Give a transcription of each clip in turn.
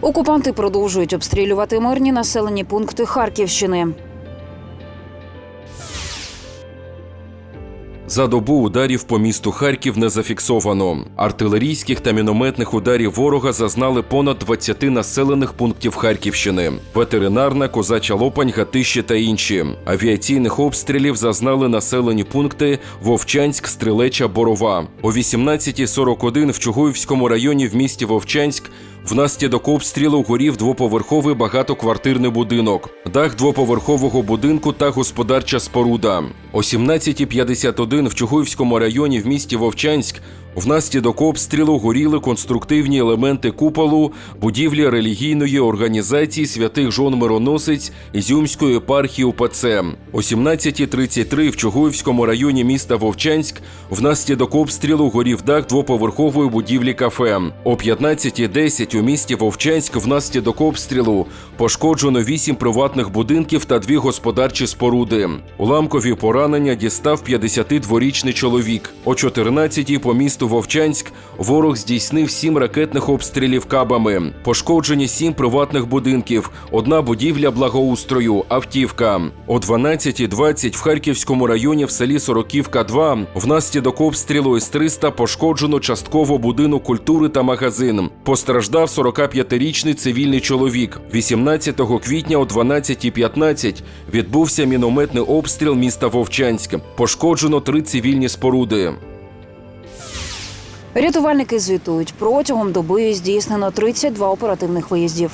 Окупанти продовжують обстрілювати мирні населені пункти Харківщини. За добу ударів по місту Харків не зафіксовано. Артилерійських та мінометних ударів ворога зазнали понад 20 населених пунктів Харківщини: ветеринарна, козача Лопань, Гатище та інші. Авіаційних обстрілів зазнали населені пункти Вовчанськ, Стрелеча, Борова. О 18.41 в Чугуївському районі в місті Вовчанськ Внаслідок обстрілу горів двоповерховий багатоквартирний будинок, дах двоповерхового будинку та господарча споруда. О 17.51 в Чугуївському районі в місті Вовчанськ внаслідок обстрілу горіли конструктивні елементи куполу будівлі релігійної організації святих жон Мироносець Ізюмської єпархії УПЦ. О 17.33 в Чугуївському районі міста Вовчанськ внаслідок обстрілу горів дах двоповерхової будівлі кафе. О 15.10 у місті Вовчанськ внаслідок обстрілу пошкоджено вісім приватних будинків та дві господарчі споруди. Уламкові поранення дістав 52-річний чоловік. О 14-й по місту Вовчанськ ворог здійснив сім ракетних обстрілів кабами. Пошкоджені сім приватних будинків, одна будівля благоустрою, автівка. О 12.20 в Харківському районі в селі Сороківка 2 внаслідок обстрілу С-300 пошкоджено частково будинок культури та магазин. Постраждав 45-річний цивільний чоловік. 18 квітня о 12.15 відбувся мінометний обстріл міста Вовчанськ. Пошкоджено три цивільні споруди. Рятувальники звітують, протягом доби здійснено 32 оперативних виїздів.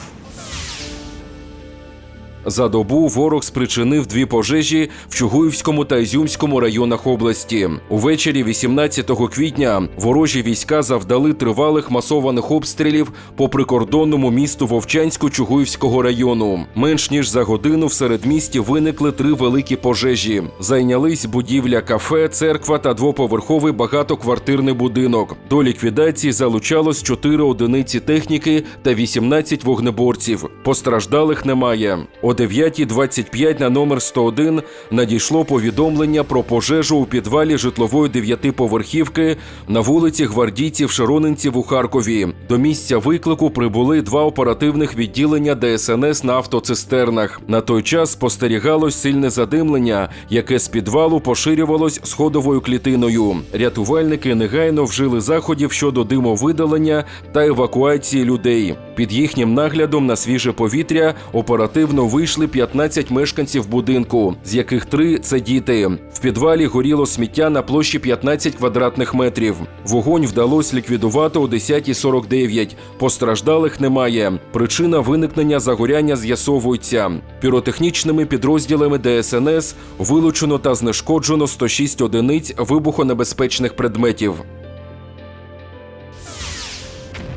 За добу ворог спричинив дві пожежі в Чугуївському та Ізюмському районах області. Увечері 18 квітня ворожі війська завдали тривалих масованих обстрілів по прикордонному місту Вовчанську Чугуївського району. Менш ніж за годину в середмісті виникли три великі пожежі. Зайнялись будівля кафе, церква та двоповерховий багатоквартирний будинок. До ліквідації залучалось 4 одиниці техніки та 18 вогнеборців. Постраждалих немає. О 9.25 на номер 101 надійшло повідомлення про пожежу у підвалі житлової дев'ятиповерхівки на вулиці Гвардійців Широнинців у Харкові. До місця виклику прибули два оперативних відділення ДСНС на автоцистернах. На той час спостерігалось сильне задимлення, яке з підвалу поширювалось сходовою клітиною. Рятувальники негайно вжили заходів щодо димовидалення та евакуації людей. Під їхнім наглядом на свіже повітря оперативно вийшли 15 мешканців будинку, з яких три це діти. В підвалі горіло сміття на площі 15 квадратних метрів. Вогонь вдалося ліквідувати о 10.49. Постраждалих немає. Причина виникнення загоряння з'ясовується. Піротехнічними підрозділами ДСНС вилучено та знешкоджено 106 одиниць вибухонебезпечних предметів.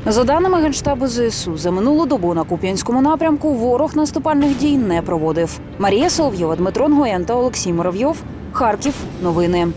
За даними Генштабу ЗСУ, за минулу добу на Куп'янському напрямку ворог наступальних дій не проводив. Марія Соловйова, Дмитро Нгоєн та Олексій Муравйов. Харків. Новини.